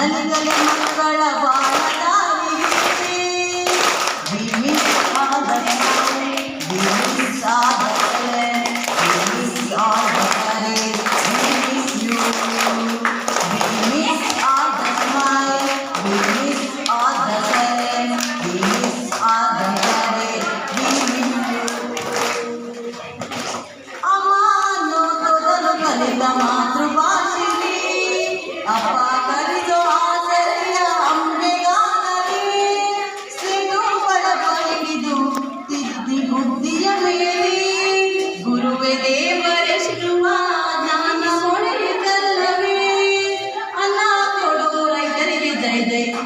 மனங்களின் மக்களவாழ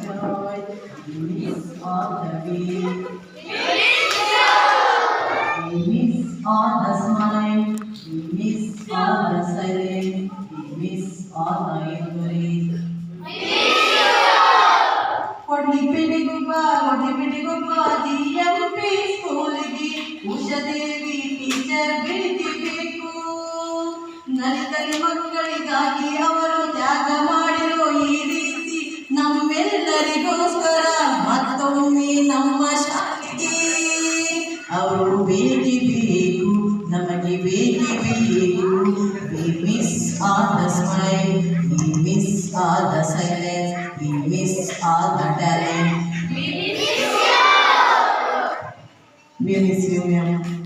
joy, we miss all the way. We miss all the smile, we miss all the silence, we miss all the encourage. ಕೊಡ್ಲಿ ಪಿಡಿಗುಬ್ಬ ಕೊಡ್ಲಿ ಪಿಡಿಗುಬ್ಬ GMP ಸ್ಕೂಲಿಗೆ ಉಷದೇವಿ teacher ಬೆಳಿತಿಬೇಕು Nali Kali ಮಕ್ಕಳಿಗಾಗಿ ಅವರು ತ್ಯಾಗ We miss all the we miss all the we miss all the talent. We miss you. We miss you, ma'am.